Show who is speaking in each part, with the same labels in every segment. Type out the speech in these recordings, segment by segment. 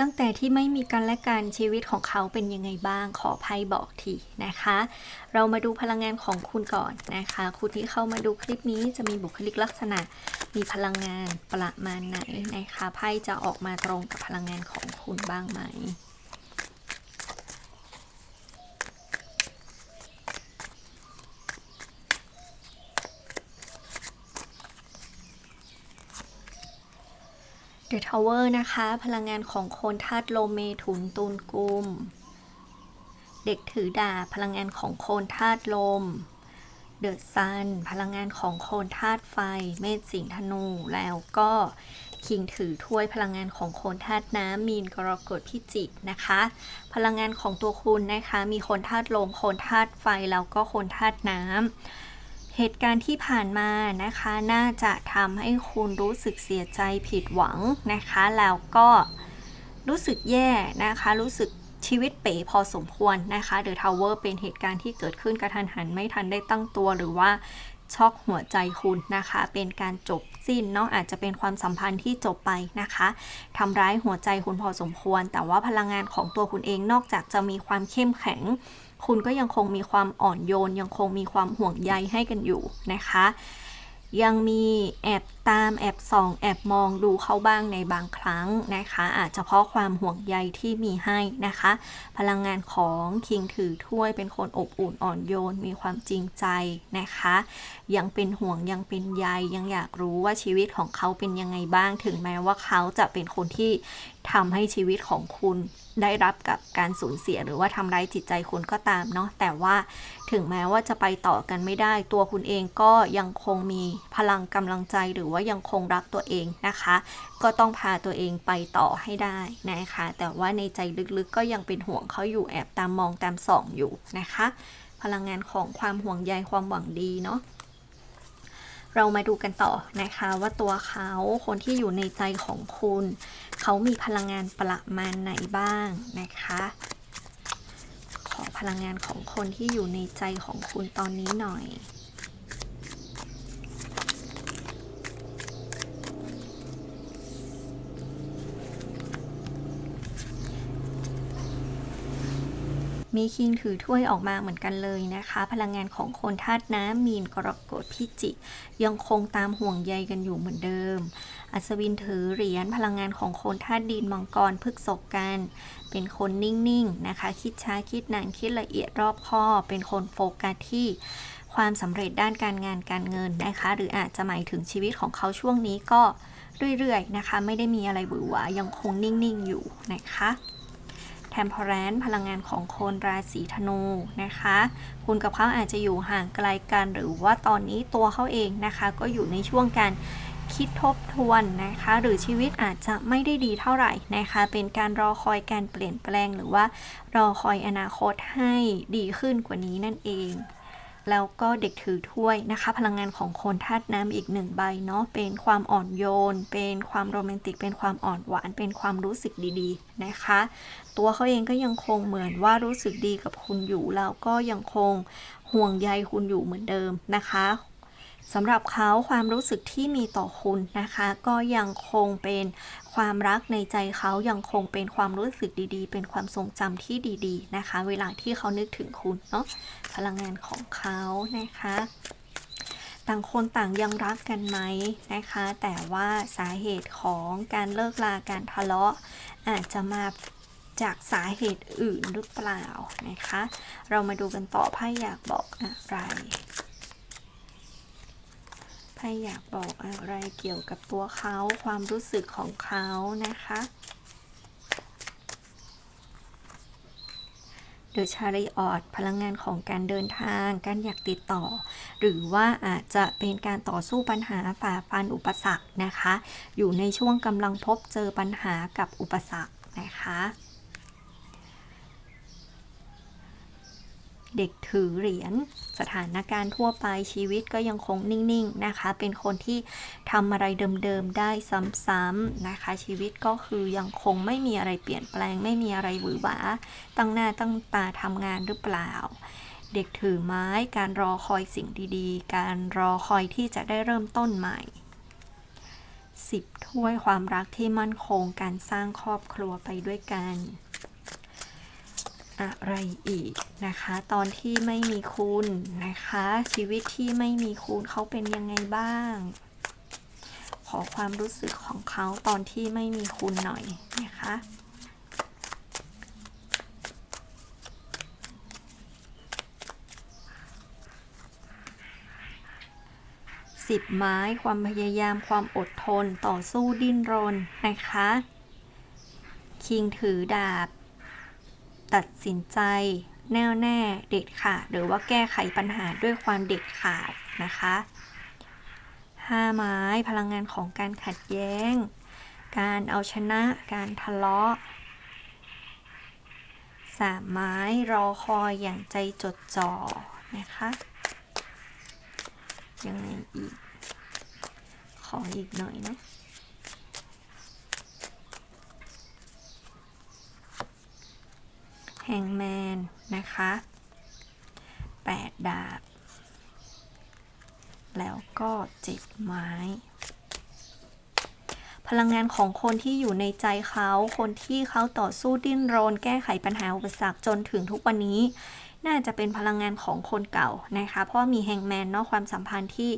Speaker 1: ตั้งแต่ที่ไม่มีกันและกันชีวิตของเขาเป็นยังไงบ้าง ขอไพ่บอกทีนะคะ เรามาดูพลังงานของคุณก่อนนะคะ คุณที่เข้ามาดูคลิปนี้จะมีบุคลิกลักษณะ มีพลังงานประมาณไหนนะคะไพ่จะออกมาตรงกับพลังงานของคุณบ้างไหม The Tower นะคะ พลังงานของคนธาตุลเมถุนตุลกุม เด็กถือดาบพลังงานของโคนธาตุลมเดอะซันพลังงานของโคนธาตุไฟ เมษสิงธนู แล้วก็คิงถือถ้วยพลังงานของโคนธาตุน้ำมีนกรกฎพิจิกนะคะ พลังงานของตัวคุณนะคะ มีโคนธาตุลมโคนธาตุไฟแล้วก็โคนธาตุน้ำ เหตุการณ์ที่ผ่านมานะคะ น่าจะทำให้คุณรู้สึกเสียใจผิดหวังนะคะ แล้วก็รู้สึกแย่นะคะ รู้สึกชีวิตเป๋พอสมควรนะคะเดอะทาวเวอร์เป็นเหตุการณ์ที่เกิดขึ้นกระทันหันไม่ทันได้ตั้งตัวหรือว่าช็อกหัวใจคุณนะคะ เป็นการจบสิ้นเนาะอาจจะเป็นความสัมพันธ์ที่จบไปนะคะทำร้ายหัวใจคุณพอสมควร แต่ว่าพลังงานของตัวคุณเองนอกจากจะมีความเข้มแข็ง คุณก็ยังคงมีความอ่อนโยน ยังคงมีความห่วงใยให้กันอยู่นะคะ ยังมีแอบตามแอบส่อง แอบมองดูเขาบ้างในบางครั้งนะคะ อาจจะเพราะความห่วงใยที่มีให้นะคะ พลังงานของคิงถือถ้วยเป็นคนอบอุ่นอ่อนโยน มีความจริงใจนะคะ ยังเป็นห่วงยังเป็นใยยังอยากรู้ว่าชีวิตของเขาเป็นยังไงบ้าง ถึงแม้ว่าเขาจะเป็นคนที่ทำให้ชีวิตของคุณได้รับกับการสูญเสียหรือว่าทำร้ายจิตใจคุณก็ตามเนาะแต่ว่า ถึงแม้ว่าจะไปต่อกันไม่ได้ ตัวคุณเองก็ยังคงมีพลังกำลังใจหรือว่ายังคงรักตัวเองนะคะ ก็ต้องพาตัวเองไปต่อให้ได้นะคะ แต่ว่าในใจลึกๆก็ยังเป็นห่วงเขาอยู่แอบตามมองตามส่องอยู่นะคะ พลังงานของความห่วงใยความหวังดีเนาะเรามาดูกันต่อนะคะว่าตัวเขาคนที่อยู่ในใจของคุณ เขามีพลังงานประมาณไหนบ้างนะคะ ขอพลังงานของคนที่อยู่ในใจของคุณตอนนี้หน่อย มีคิงถือถ้วยออกมาเหมือนกันเลยนะคะ พลังงานของคนธาตุน้ำมีนกรกฎพิจิกยังคงตามห่วงใยกันอยู่เหมือนเดิม อัศวินถือเหรียญพลังงานของคนธาตุดินมังกรพฤกษกกัน เป็นคนนิ่งๆนะคะ คิดช้าคิดนานคิดละเอียดรอบคอบเป็นคนโฟกัสที่ความสำเร็จด้านการงานการเงินนะคะ หรืออาจจะหมายถึงชีวิตของเขาช่วงนี้ก็เรื่อยๆนะคะ ไม่ได้มีอะไรหวือหวายังคงนิ่งๆอยู่นะคะ t e m p e r a n c e พลังงานของคนราศีธนูนะคะ คุณกับเขาอาจจะอยู่ห่างไกลกันหรือว่าตอนนี้ตัวเขาเองนะคะ ก็อยู่ในช่วงการคิดทบทวนนะคะ หรือชีวิตอาจจะไม่ได้ดีเท่าไหร่นะคะ เป็นการรอคอยการเปลี่ยนแปลงหรือว่ารอคอยอนาคตให้ดีขึ้นกว่านี้นั่นเอง แล้วก็เด็กถือถ้วยนะคะ พลังงานของคนธาตุน้ำอีกหนึ่งใบเนาะเป็นความอ่อนโยน เป็นความโรแมนติก เป็นความอ่อนหวาน เป็นความรู้สึกดีๆนะคะ ตัวเขาเองก็ยังคงเหมือนว่ารู้สึกดีกับคุณอยู่แล้วก็ยังคงห่วงใยคุณอยู่เหมือนเดิมนะคะ สำหรับเขาความรู้สึกที่มีต่อคุณนะคะ ก็ยังคงเป็นความรักในใจเขายังคงเป็นความรู้สึกดีๆ เป็นความทรงจำที่ดีๆนะคะ เวลาที่เขานึกถึงคุณเนาะพลังงานของเขานะคะต่างคนต่างยังรักกันไหมนะคะ แต่ว่าสาเหตุของการเลิกลาการทะเลาะ อาจจะมาจากสาเหตุอื่นหรือเปล่านะคะ เรามาดูกันต่อไพ่อยากบอกอะไร ไพ่อยากบอกอะไรเกี่ยวกับตัวเขาความรู้สึกของเขานะคะ เดอะชาริออตพลังงานของการเดินทาง การอยากติดต่อ หรือว่าอาจจะเป็นการต่อสู้ปัญหาฝ่าฟันอุปสรรคนะคะ อยู่ในช่วงกำลังพบเจอปัญหากับอุปสรรคนะคะ เด็กถือเหรียญสถานการณ์ทั่วไปชีวิตก็ยังคงนิ่งๆนะคะ เป็นคนที่ทำอะไรเดิมๆได้ซ้ำๆนะคะ ชีวิตก็คือยังคงไม่มีอะไรเปลี่ยนแปลง ไม่มีอะไรหวือหวาตั้งหน้าตั้งตาทำงานหรือเปล่า เด็กถือไม้การรอคอยสิ่งดีๆ การรอคอยที่จะได้เริ่มต้นใหม่สิบถ้วยความรักที่มั่นคงการสร้างครอบครัวไปด้วยกัน อะไรอีกนะคะ ตอนที่ไม่มีคุณนะคะ ชีวิตที่ไม่มีคุณเขาเป็นยังไงบ้าง ขอความรู้สึกของเขาตอนที่ไม่มีคุณหน่อยนะคะสิบไม้ความพยายามความอดทนต่อสู้ดิ้นรนนะคะ คิงถือดาบ ตัดสินใจ แน่วแน่เด็ดขาดหรือว่าแก้ไขปัญหาด้วยความเด็ดขาดนะคะห้าไม้พลังงานของการขัดแย้ง การเอาชนะ การทะเลาะสามไม้รอคอยอย่างใจจดจ่อนะคะยังไงอีก ขออีกหน่อยนะ แฮงแมนนะคะแปดดาบ แล้วก็เจ็ดไม้ พลังงานของคนที่อยู่ในใจเขา คนที่เขาต่อสู้ดิ้นรน แก้ไขปัญหาอุปสรรคจนถึงทุกวันนี้ น่าจะเป็นพลังงานของคนเก่านะคะ เพราะมีแฮงแมนเนาะความสัมพันธ์ที่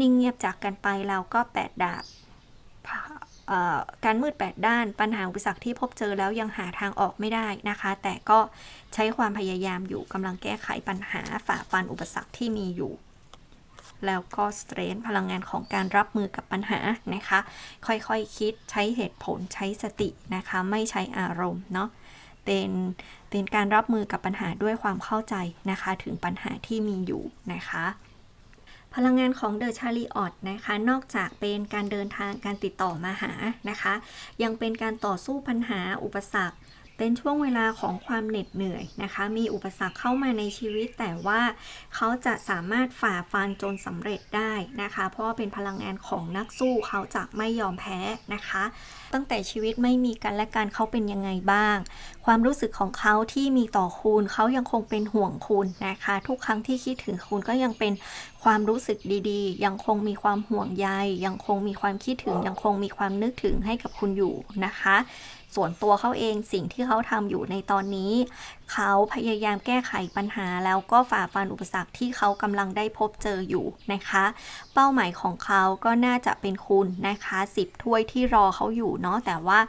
Speaker 1: นิ่งเงียบจากกันไปแล้วก็แปดดาบ การมืดแปดด้านปัญหาอุปสรรคที่พบเจอแล้วยังหาทางออกไม่ได้นะคะ แต่ก็ใช้ความพยายามอยู่กำลังแก้ไขปัญหาฝ่าฟันอุปสรรคที่มีอยู่ แล้วก็สเตรนพลังงานของการรับมือกับปัญหานะคะ ค่อยๆคคิดใช้เหตุผลใช้สตินะคะ ไม่ใช้อารมณ์เนาะเป็นเป็นการรับมือกับปัญหาด้วยความเข้าใจนะคะ ถึงปัญหาที่มีอยู่นะคะ พลังงานของเดอะชารีออตนะคะ นอกจากเป็นการเดินทางการติดต่อมาหานะคะ ยังเป็นการต่อสู้ปัญหาอุปสรรค เป็นช่วงเวลาของความเหน็ดเหนื่อยนะคะ มีอุปสรรคเข้ามาในชีวิต แต่ว่าเขาจะสามารถฝ่าฟันจนสำเร็จได้นะคะ เพราะเป็นพลังงานของนักสู้เขาจะไม่ยอมแพ้นะคะ ตั้งแต่ชีวิตไม่มีกันและกันเขาเป็นยังไงบ้าง ความรู้สึกของเขาที่มีต่อคุณเขายังคงเป็นห่วงคุณนะคะ ทุกครั้งที่คิดถึงคุณก็ยังเป็นความรู้สึกดีๆ ยังคงมีความห่วงใย ยังคงมีความคิดถึง ยังคงมีความนึกถึงให้กับคุณอยู่นะคะ ส่วนตัวเขาเองสิ่งที่เขาทำอยู่ในตอนนี้ เขาพยายามแก้ไขปัญหาแล้วก็ฝ่าฟันอุปสรรคที่เขากำลังได้พบเจออยู่นะคะ เป้าหมายของเขาก็น่าจะเป็นคุณนะคะสิบถ้วยที่รอเขาอยู่เนาะแต่ว่า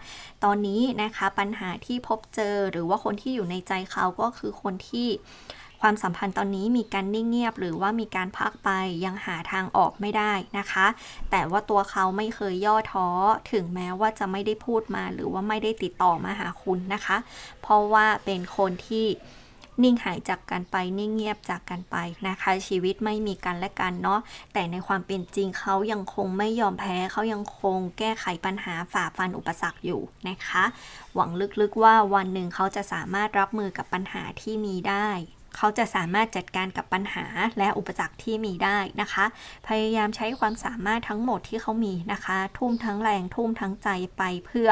Speaker 1: ตอนนี้นะคะปัญหาที่พบเจอหรือว่าคนที่อยู่ในใจเขาก็คือคนที่ ความสัมพันธ์ตอนนี้มีการนิ่งเงียบ หรือว่ามีการพักไปยังหาทางออกไม่ได้นะคะ แต่ว่าตัวเขาไม่เคยย่อท้อถึงแม้ว่าจะไม่ได้พูดมา หรือว่าไม่ได้ติดต่อมาหาคุณนะคะ เพราะว่าเป็นคนที่นิ่งหายจากกันไปนิ่งเงียบจากกันไปนะคะ ชีวิตไม่มีกันและกันเนาะแต่ในความเป็นจริงเขายังคงไม่ยอมแพ้เขายังคงแก้ไขปัญหาฝ่าฟันอุปสรรคอยู่นะคะ หวังลึกๆว่าวันหนึ่งเขาจะสามารถรับมือกับปัญหาที่มีได้ เขาจะสามารถจัดการกับปัญหาและอุปสรรคที่มีได้นะคะ พยายามใช้ความสามารถทั้งหมดที่เขามีนะคะ ทุ่มทั้งแรงทุ่มทั้งใจไปเพื่อ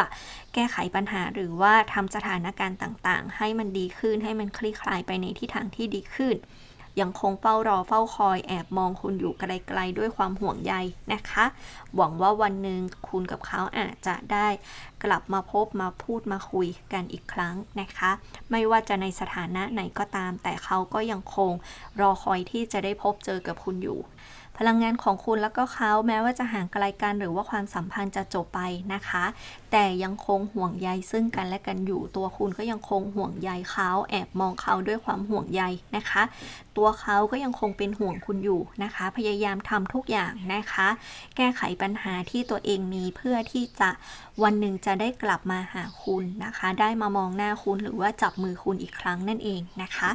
Speaker 1: แก้ไขปัญหาหรือว่าทำสถานการณ์ต่างๆ ให้มันดีขึ้นให้มันคลี่คลายไปในทิศทางที่ดีขึ้น ยังคงเฝ้ารอเฝ้าคอยแอบมองคุณอยู่ไกลๆด้วยความห่วงใยนะคะ หวังว่าวันหนึ่งคุณกับเขาอาจจะได้กลับมาพบมาพูดมาคุยกันอีกครั้งนะคะ ไม่ว่าจะในสถานะไหนก็ตาม แต่เขาก็ยังคงรอคอยที่จะได้พบเจอกับคุณอยู่พลังงานของคุณแล้วก็เขาแม้ว่าจะห่างไกลกันหรือว่าความสัมพันธ์จะจบไปนะคะ แต่ยังคงห่วงใยซึ่งกันและกันอยู่ตัวคุณก็ยังคงห่วงใยเขาแอบมองเขาด้วยความห่วงใยนะคะ ตัวเขาก็ยังคงเป็นห่วงคุณอยู่นะคะ พยายามทำทุกอย่างนะคะ แก้ไขปัญหาที่ตัวเองมีเพื่อที่จะวันหนึ่งจะได้กลับมาหาคุณนะคะ ได้มามองหน้าคุณหรือว่าจับมือคุณอีกครั้งนั่นเองนะคะ